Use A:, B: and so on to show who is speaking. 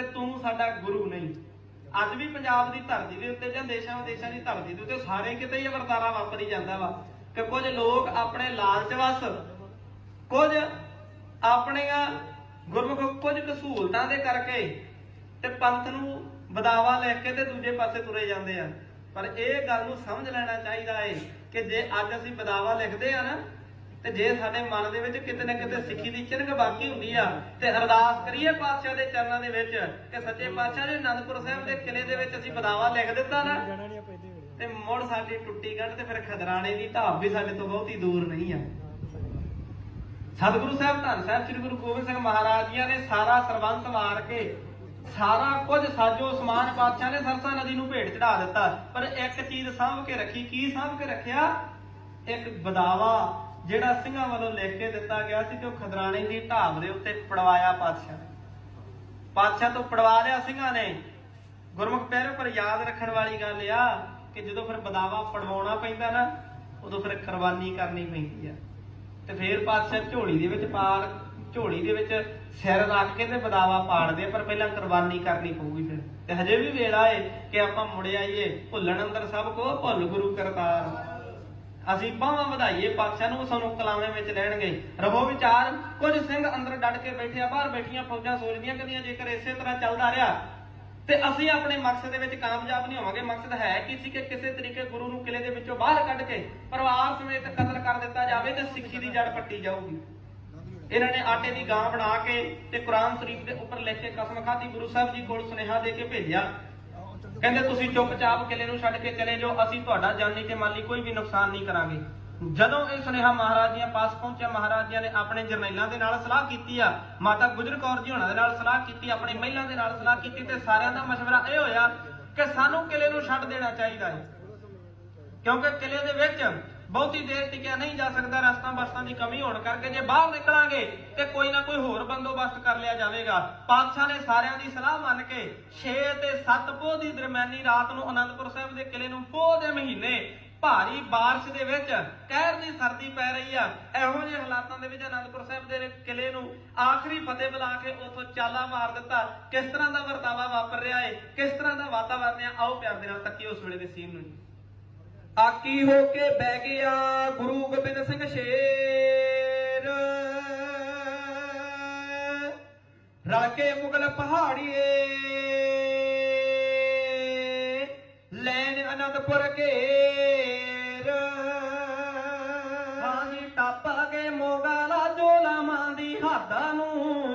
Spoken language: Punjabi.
A: ਤੇ ਤੂੰ ਸਾਡਾ ਗੁਰੂ ਨਹੀਂ। ਅੱਜ ਵੀ ਪੰਜਾਬ ਦੀ ਧਰਤੀ ਦੇ ਉੱਤੇ ਜਾਂ ਦੇਸ਼ਾਂ ਵਿਦੇਸ਼ਾਂ ਦੀ ਧਰਤੀ ਦੇ ਉੱਤੇ ਸਾਰੇ ਕਿਤੇ ਹੀ ਵਰਤਾਰਾ ਵਾਪਰੀ ਜਾਂਦਾ ਵਾ ਕਿ ਕੁਝ ਲੋਕ ਆਪਣੇ ਲਾਲਚ ਵਸ, ਕੁਝ ਆਪਣੀਆਂ ਗੁਰਮੁਖ ਕੁਝ ਕਸੂਲਤਾਂ ਦੇ ਕਰਕੇ ਤੇ ਪੰਥ ਨੂੰ ਬਦਾਵਾ ਲੈ ਕੇ ਤੇ ਦੂਜੇ ਪਾਸੇ ਤੁਰੇ ਜਾਂਦੇ ਆ। ਪਰ ਇਹ ਗੱਲ ਨੂੰ ਸਮਝ ਲੈਣਾ ਚਾਹੀਦਾ ਏ ਕਿ ਜੇ ਅੱਜ ਅਸੀਂ ਬਦਾਵਾ ਲਿਖਦੇ ਆ ਨਾ ਤੇ ਜੇ ਸਾਡੇ ਮਨ ਦੇ ਵਿੱਚ ਕਿਤੇ ਨਾ ਕਿਤੇ ਸਿੱਖੀ ਦੀ ਚਿਰਗ ਬਾਕੀ ਹੁੰਦੀ ਆ, ਤੇ ਅਰਦਾਸ ਕਰੀਏ ਪਾਤਸ਼ਾਹ ਦੇ ਚਰਨਾਂ ਦੇ ਵਿੱਚ ਕਿ ਸੱਚੇ ਪਾਤਸ਼ਾਹ ਜੀ ਅਨੰਦਪੁਰ ਸਾਹਿਬ ਦੇ ਕਿਲੇ ਦੇ ਵਿੱਚ ਅਸੀਂ ਬਦਾਵਾ ਲਿਖ ਦਿੱਤਾ ਨਾ। ਤੇ ਮੁੜ ਸਾਡੀ ਟੁੱਟੀ ਗੰਢ ਤੇ ਫਿਰ ਖਦਰਾਣੇ ਦੀ ਢਾਬ ਵੀ ਸਾਡੇ ਤੋਂ ਬਹੁਤੀ ਦੂਰ ਨਹੀਂ ਆ। ਸਤਿਗੁਰੂ ਸਾਹਿਬ, ਧੰਨ ਸਾਹਿਬ, ਸ੍ਰੀ ਗੁਰੂ ਗੋਬਿੰਦ ਸਿੰਘ ਮਹਾਰਾਜ ਜੀਆਂ ਨੇ ਸਾਰਾ ਸਰਬੰਸ ਮਾਰ ਕੇ ਸਾਰਾ ਕੁਝ ਸਾਜੋ ਸਮਾਨ ਪਾਤਸ਼ਾਹ ਨੇ ਸਰਸਾ ਨਦੀ ਨੂੰ ਭੇਟ ਚੜਾ ਦਿੱਤਾ। ਪਰ ਇੱਕ ਚੀਜ਼ ਸਾਂਭ ਕੇ ਰੱਖੀ, ਕੀ ਸਾਂਭ ਕੇ ਰੱਖਿਆ? ਇੱਕ ਬਦਾਵਾ ਜਿਹੜਾ ਸਿੰਘਾਂ ਵੱਲੋਂ ਲਿਖ ਕੇ ਦਿੱਤਾ ਗਿਆ ਸੀ ਕਿ ਉਹ ਖਦਰਾਣੇ ਦੀ ਢਾਬ ਦੇ ਉੱਤੇ ਪੜਵਾਇਆ ਪਾਤਸ਼ਾਹ ਨੇ। ਪਾਤਸ਼ਾਹ ਤੋਂ ਪੜਵਾ ਲਿਆ ਸਿੰਘਾਂ ਨੇ। ਗੁਰਮੁਖ ਪਿਆਰੇ, ਪਰ ਯਾਦ ਰੱਖਣ ਵਾਲੀ ਗੱਲ ਆ ਕਿ ਜਦੋਂ ਫਿਰ ਬਦਾਵਾ ਪੜਵਾਉਣਾ ਪੈਂਦਾ ਨਾ, ਉਦੋਂ ਫਿਰ ਕੁਰਬਾਨੀ ਕਰਨੀ ਪੈਂਦੀ ਆ। ਤੇ ਫਿਰ ਪਾਤਸ਼ਾਹ ਝੋਲੀ ਦੇ ਵਿੱਚ ਪਾਲ, ਝੋਲੀ ਦੇ ਵਿੱਚ ਸਿਰ ਰੱਖ ਕੇ ਤੇ ਬਦਾਵਾ ਪਾੜਦੇ ਪਰ ਪਹਿਲਾਂ ਕੁਰਬਾਨੀ ਕਰਨੀ ਪਊਗੀ ਫਿਰ। ਤੇ ਹਜੇ ਵੀ ਵੇਲਾ ਏ ਕਿ ਆਪਾਂ ਮੁੜ ਆਈਏ, ਭੁੱਲਣ ਅੰਦਰ ਸਭ ਕੋ ਭੁੱਲ ਗੁਰੂ ਕਰਤਾਰ। ਅਸੀਂ ਬਾਹਾਂ ਵਧਾਈਏ, ਪਾਤਸ਼ਾਹ ਨੂੰ ਸਾਨੂੰ ਕਲਾਵੇਂ ਵਿੱਚ ਲੈਣਗੇ। ਰਵੋ ਵਿਚਾਰ, ਕੁਝ ਸਿੰਘ ਅੰਦਰ ਡਟ ਕੇ ਬੈਠੇ ਆ ਬਾਹਰ ਬੈਠੀਆਂ ਫੌਜਾਂ ਸੋਚਦੀਆਂ ਕਹਿੰਦੀਆਂ ਜੇਕਰ ਇਸੇ ਤਰ੍ਹਾਂ ਚੱਲਦਾ ਰਿਹਾ, ਤੇ ਅਸੀਂ ਆਪਣੇ ਮਕਸਦ ਦੇ ਵਿੱਚ ਕਾਮਯਾਬ ਨਹੀਂ ਹੋਵਾਂਗੇ। ਮਕਸਦ ਹੈ ਕਿ ਸੀ ਕਿ ਕਿਸੇ ਤਰੀਕੇ ਗੁਰੂ ਨੂੰ ਕਿਲੇ ਦੇ ਵਿੱਚੋਂ ਬਾਹਰ ਕੱਢ ਕੇ ਪਰਿਵਾਰ ਸਮੇਤ ਕਤਲ ਕਰ ਦਿੱਤਾ ਜਾਵੇ ਤੇ ਸਿੱਖੀ ਦੀ ਜੜ ਪੱਟੀ ਜਾਊਗੀ। ਇਹਨਾਂ ਨੇ ਆਟੇ ਦੀ ਗਾਂ ਬਣਾ ਕੇ ਤੇ ਕੁਰਾਨ ਸ਼ਰੀਫ ਦੇ ਉੱਪਰ ਲਿਖ ਕੇ ਕਸਮ ਖਾਧੀ, ਗੁਰੂ ਸਾਹਿਬ ਜੀ ਕੋਲ ਸੁਨੇਹਾ ਦੇ ਕੇ ਭੇਜਿਆ ਕਹਿੰਦੇ ਤੁਸੀਂ ਚੁੱਪਚਾਪ ਕਿਲੇ ਨੂੰ ਛੱਡ ਕੇ ਚਲੇ ਜਾਓ, ਅਸੀਂ ਤੁਹਾਡਾ ਜਾਨੀ ਤੇ ਮਾਲੀ ਕੋਈ ਵੀ ਨੁਕਸਾਨ ਨਹੀਂ ਕਰਾਂਗੇ। ਜਦੋਂ ਇਹ ਸੁਨੇਹਾ ਮਹਾਰਾਜ ਜੀਆਂ ਪਾਸ ਪਹੁੰਚਿਆ, ਮਹਾਰਾਜ ਜੀਆਂ ਨੇ ਆਪਣੇ ਜਰਨੈਲਾਂ ਦੇ ਨਾਲ ਸਲਾਹ ਕੀਤੀ ਆ, ਮਾਤਾ ਗੁਜਰ ਕੌਰ ਜੀ ਹੋਣਾ ਦੇ ਨਾਲ ਸਲਾਹ ਕੀਤੀ, ਆਪਣੇ ਮਹਿਲਾ ਦੇ ਨਾਲ ਸਲਾਹ ਕੀਤੀ ਤੇ ਸਾਰਿਆਂ ਦਾ مشਵਰਾ ਇਹ ਹੋਇਆ ਕਿ ਸਾਨੂੰ ਕਿਲੇ ਨੂੰ ਛੱਡ ਦੇਣਾ ਚਾਹੀਦਾ ਹੈ। ਕਿਉਂਕਿ ਕਿਲੇ ਦੇ ਵਿੱਚ ਬਹੁਤੀ ਦੇਰ ਟਿਕਿਆ ਨਹੀਂ ਜਾ ਸਕਦਾ ਰਸਤਾਂ ਬਸਤਾਂ ਦੀ ਕਮੀ ਹੋਣ ਕਰਕੇ ਜੇ ਬਾਹਰ ਨਿਕਲਾਂਗੇ ਤੇ ਕੋਈ ਨਾ ਕੋਈ ਹੋਰ ਬੰਦੋਬਸਤ ਕਰ ਲਿਆ ਜਾਵੇਗਾ ਪਾਤਸ਼ਾਹ ਨੇ ਸਾਰਿਆਂ ਦੀ ਸਲਾਹ ਮੰਨ ਕੇ 6 ਤੇ 7 ਪੋਹ ਦੀ ਦਰਮਿਆਨੀ ਰਾਤ ਨੂੰ ਅਨੰਦਪੁਰ ਸਾਹਿਬ ਦੇ ਕਿਲੇ ਨੂੰ ਪੋਹ ਦੇ ਮਹੀਨੇ ਭਾਰੀ بارش ਦੇ ਵਿੱਚ ਕਹਿਰ ਦੀ ਸਰਦੀ ਪੈ ਰਹੀ ਆ ਇਹੋ ਜਿਹੇ ਹਾਲਾਤਾਂ ਦੇ ਵਿੱਚ ਅਨੰਦਪੁਰ ਸਾਹਿਬ ਦੇ ਕਿਲੇ ਨੂੰ ਆਖਰੀ ਫਤਿਹ ਬੁਲਾ ਕੇ ਉਥੋਂ ਚਾਲਾ ਮਾਰ ਦਿੱਤਾ ਕਿਸ ਤਰ੍ਹਾਂ ਦਾ ਵਰਤਾਵਾ ਵਾਪਰ ਰਿਹਾ ਏ ਕਿਸ ਤਰ੍ਹਾਂ ਦਾ ਵਾਤਾਵਰਨ ਆ ਆਓ ਪਿਆਰ ਦੇ ਨਾਲ ਤੱਕੀਏ ਉਸ ਵੇਲੇ ਦੇ ਸੀਨ ਨੂੰ ਜੀ ਆਕੀ ਹੋ ਕੇ ਬਹਿ ਗਿਆ ਗੁਰੂ ਗੋਬਿੰਦ ਸਿੰਘ ਸ਼ੇਰ। ਰਾਕੇ ਮੁਗਲ ਪਹਾੜੀਏ। ਲੈਣ ਅਨੰਦਪੁਰ ਘੇਰ। ਹਾਂਜੀ ਟੱਪ ਕੇ ਮੋਗਲਾ ਜੋਲਾ ਮਾਂ ਦੀ ਹੱਦਾਂ ਨੂੰ।